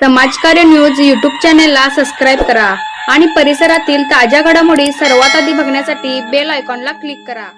समाजकार्य news YouTube चॅनेलला subscribe करा आणि परिसरातील ताज्या घडामोडी सर्वात आधी बघण्यासाठी बेल आयकॉनला क्लिक करा.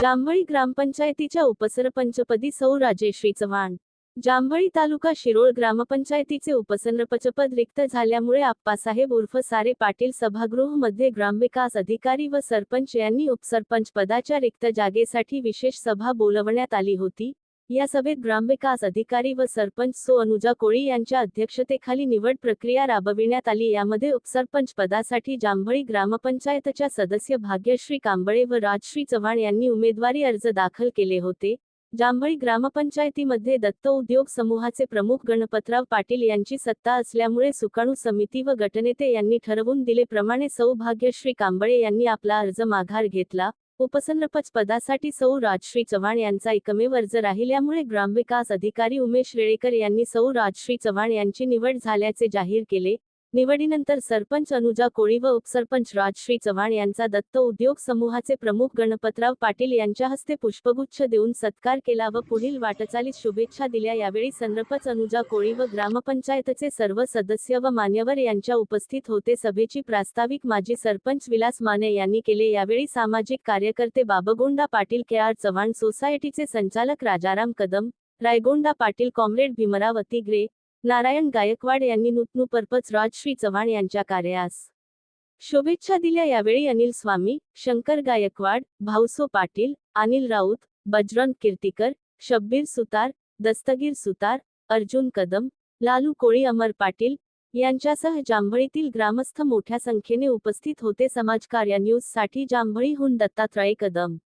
जांभळी ग्रामपंचायतीच्या उपसरपंचपदी सौ राजेश्री चव्हाण. जांभळी तालुका शिरोळ ग्रामपंचायतीचे उपसरपंचपद रिक्त झाल्यामुळे आप्पासाहेब उर्फ सारे पाटील सभागृहमध्ये ग्रामविकास अधिकारी व सरपंच यांनी उपसरपंच पदाच्या रिक्त जागेसाठी विशेष सभा बोलवण्यात आली होती. या सभेत ग्रामविकास अधिकारी व सरपंच सो अनुजा कोळी यांच्या अध्यक्षतेखाली निवड प्रक्रिया राबविण्यात आली. यामध्ये उपसरपंच पदासाठी जांभळी ग्रामपंचायतच्या सदस्य भाग्यश्री कांबळे व राजश्री चव्हाण यांनी उमेदवारी अर्ज दाखल केले होते. जांभळी ग्रामपंचायतीमध्ये दत्त उद्योग समूहाचे प्रमुख गणपतराव पाटील यांची सत्ता असल्यामुळे सुकाणू समिती व गटनेते यांनी ठरवून दिलेप्रमाणे सौभाग्यश्री कांबळे यांनी आपला अर्ज माघार घेतला. उपसरपंच पदासाठी सौ राजश्री चव्हाण यांचा एकमेव अर्ज राहिल्यामुळे ग्रामविकास अधिकारी उमेश रेळेकर यांनी सौ राजश्री चव्हाण यांची निवड झाल्याचे जाहीर केले. निवडीनंतर सरपंच अनुजा कोळी व उपसरपंच राजश्री चव्हाण यांचा दत्त उद्योग समूहाचे प्रमुख गणपतराव पाटील यांच्या हस्ते पुष्पगुच्छ देऊन सत्कार केला व पुढील वाटचालीत शुभेच्छा दिल्या. यावेळी सरपंच अनुजा कोळी व ग्रामपंचायतचे सर्व सदस्य व मान्यवर यांच्या उपस्थित होते. सभेची प्रास्ताविक माजी सरपंच विलास माने यांनी केले. यावेळी सामाजिक कार्यकर्ते बाबगोंडा पाटील के. आर. चव्हाण सोसायटीचे संचालक राजाराम कदम रायगोंडा पाटील कॉम्रेड भीमरावती ग्रे नारायण गायकवाड यांनी नुतनू परपच राजश्री चव्हाण यांच्या कार्यास शुभेच्छा दिल्या. यावेळी अनिल स्वामी शंकर गायकवाड भाऊसो पाटील अनिल राऊत बजरंग कीर्तीकर शब्बीर सुतार दस्तगीर सुतार अर्जुन कदम लालू कोळी अमर पाटील यांच्यासह जांभळीतील ग्रामस्थ मोठ्या संख्येने उपस्थित होते. समाजकार्य न्यूजसाठी जांभळीहून दत्तात्रय कदम.